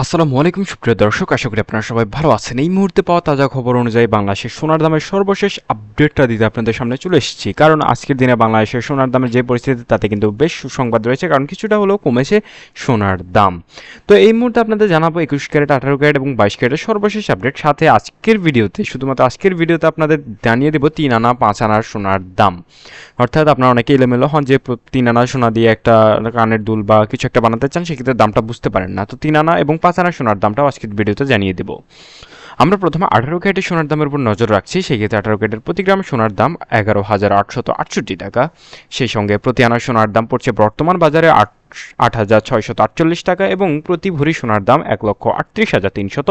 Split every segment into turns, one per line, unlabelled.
আসসালামু আলাইকুম, সুপ্রিয় দর্শক, আশা করি আপনারা সবাই ভালো আছেন। এই মুহূর্তে পাওয়া তাজা খবর অনুযায়ী বাংলাদেশের সোনার দামের সর্বশেষ আপডেটটা দিতে আপনাদের সামনে চলে এসেছি। কারণ আজকের দিনে বাংলাদেশের সোনার দামের যে পরিস্থিতি তাতে কিন্তু বেশ সুসংবাদ রয়েছে, কারণ কিছুটা হলেও কমেছে সোনার দাম। তো এই মুহূর্তে আপনাদের জানাব একুশ ক্যারেট, আঠারো ক্যারেট এবং বাইশ ক্যারেটের সর্বশেষ আপডেট। সাথে আজকের ভিডিওতে, শুধুমাত্র আজকের ভিডিওতে আপনাদের জানিয়ে দেবো তিন আনা, পাঁচ আনার সোনার দাম। অর্থাৎ আপনারা অনেকে এলোমেলো হন যে তিন আনা সোনা দিয়ে একটা কানের দুল বা কিছু একটা বানাতে চান, সেক্ষেত্রে দামটা বুঝতে পারেন না। তো তিন আনা এবং পাঁচ আনা সোনার দামটাও আজকের ভিডিওতে জানিয়ে দেবো। আমরা প্রথমে আঠারো ক্যারেটের সোনার দামের উপর নজর রাখছি, সেক্ষেত্রে আঠারো ক্যারেটের প্রতি গ্রাম সোনার দাম এগারো হাজার আটশত আটষট্টি টাকা। সেই সঙ্গে প্রতি আনা সোনার দাম পড়ছে বর্তমান বাজারে আট আট হাজার ছয়শত আটচল্লিশ টাকা এবং প্রতি ভরি সোনার দাম এক লক্ষ আটত্রিশ হাজার তিনশত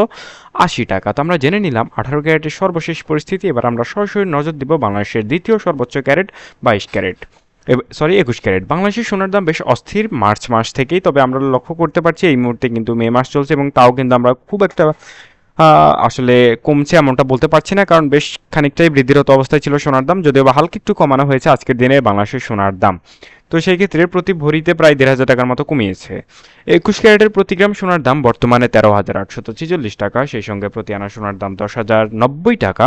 আশি টাকা। তো আমরা জেনে নিলাম আঠারো ক্যারেটের সর্বশেষ পরিস্থিতি। এবার আমরা সরাসরি নজর দিব বাংলাদেশের দ্বিতীয় সর্বোচ্চ ক্যারেট বাইশ ক্যারেট। সরি একুশ ক্যারেট। বাংলাদেশের সোনার দাম বেশ অস্থির মার্চ মাস থেকেই, তবে আমরা লক্ষ্য করতে পারছি এই মুহূর্তে কিন্তু মে মাস চলছে এবং তাও কিন্তু আমরা খুব একটা আসলে কমছে এমনটা বলতে পারছি না, কারণ বেশ খানিকটাই বৃদ্ধিরত অবস্থায় ছিল সোনার দাম, যদিও বা হালকা একটু কমানো হয়েছে আজকের দিনে বাংলাদেশের সোনার দাম। তো সেই ক্ষেত্রে প্রতি ভরিতে প্রায় দেড় হাজার টাকার মতো কমিয়েছে। একুশ ক্যারেটের প্রতি গ্রাম সোনার দাম বর্তমানে তেরো হাজার আটশত ছেচল্লিশ টাকা, সেই সঙ্গে প্রতি আনা সোনার দাম দশ হাজার নব্বই টাকা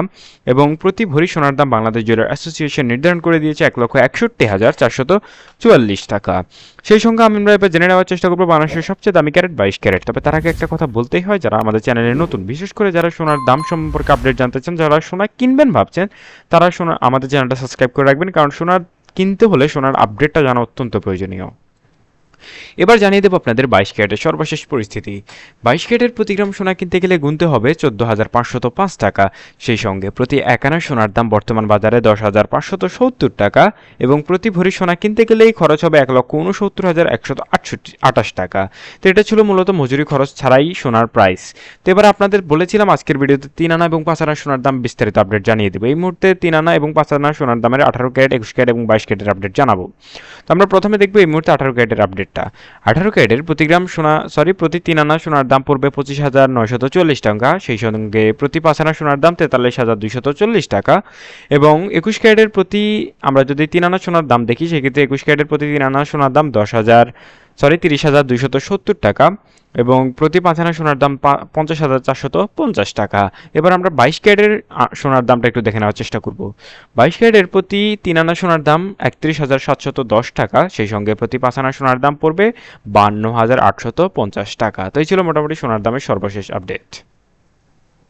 এবং প্রতি ভরি সোনার দাম বাংলাদেশ জুয়েলার অ্যাসোসিয়েশন নির্ধারণ করে দিয়েছে এক লক্ষ একষট্টি হাজার চারশত চুয়াল্লিশ টাকা। সেই সঙ্গে আমরা এবার জেনে নেওয়ার চেষ্টা করব বাংলাদেশের সবচেয়ে দামি ক্যারেট বাইশ ক্যারেট। তবে তার আগে একটা কথা বলতেই হয়, যারা আমাদের চ্যানেলে নতুন, বিশেষ করে যারা সোনার দাম সম্পর্কে আপডেট জানতে চান, যারা সোনা কিনবেন ভাবছেন, তারা সোনা আমাদের চ্যানেলটা সাবস্ক্রাইব করে রাখবেন, কারণ সোনার কিনতে হলে সোনার আপডেটটা জানা অত্যন্ত প্রয়োজনীয়। এবার জানিয়ে দেবো আপনাদের বাইশ ক্যারেটের সর্বশেষ পরিস্থিতি। বাইশ ক্যারেটের প্রতি গ্রাম সোনা কিনতে গেলে গুনতে হবে চোদ্দ হাজার পাঁচশত পাঁচ টাকা। সেই সঙ্গে প্রতি এক আনা সোনার দাম বর্তমান বাজারে দশ হাজার পাঁচশত সত্তর টাকা এবং প্রতি ভরি সোনা কিনতে গেলেই খরচ হবে এক লক্ষ উনসত্তর হাজার একশত আটষট্টি আটাশ টাকা। তো এটা ছিল মূলত মজুরি খরচ ছাড়াই সোনার প্রাইস তো এবার আপনাদের বলেছিলাম আজকের ভিডিওতে তিন আনা এবং পাঁচ আনা সোনার দাম বিস্তারিত আপডেট জানিয়ে দেবো। এই মুহূর্তে তিন আনা এবং পাঁচ আনা সোনার দামের আঠারো ক্যারেট, একুশ ক্যারেট এবং বাইশ ক্যারেটের আপডেট জানাব। তো আমরা প্রথমে দেখব এই মুহূর্তে আঠারো ক্যারেটের আপডেটটা আঠারো ক্যারেটের প্রতি গ্রাম সোনা সরি প্রতি তিন আনা সোনার দাম পড়বে পঁচিশ হাজার নয়শত চল্লিশ টাকা। সেই সঙ্গে প্রতি পাঁচ আনা সোনার দাম তেতাল্লিশ হাজার দুইশত চল্লিশ টাকা। এবং একুশ ক্যারেটের প্রতি আমরা যদি তিন আনা সোনার দাম দেখি, সেক্ষেত্রে একুশ ক্যারেটের প্রতি তিন আনা সোনার দাম দশ হাজার। সরি, তিরিশ হাজার দুইশত সত্তর টাকা এবং প্রতি পাঁচানা সোনার দাম পঞ্চাশ হাজার চারশত পঞ্চাশ টাকা। এবার আমরা বাইশ ক্যারেটের সোনার দামটা একটু দেখে নেওয়ার চেষ্টা করব। বাইশ ক্যারেটের প্রতি তিন আনা সোনার দাম একত্রিশ হাজার সাতশত দশ টাকা, সেই সঙ্গে প্রতি পাঁচ আনা সোনার দাম পড়বে বান্ন হাজার আটশত পঞ্চাশ টাকা। তো এই ছিল মোটামুটি সোনার দামের সর্বশেষ আপডেট।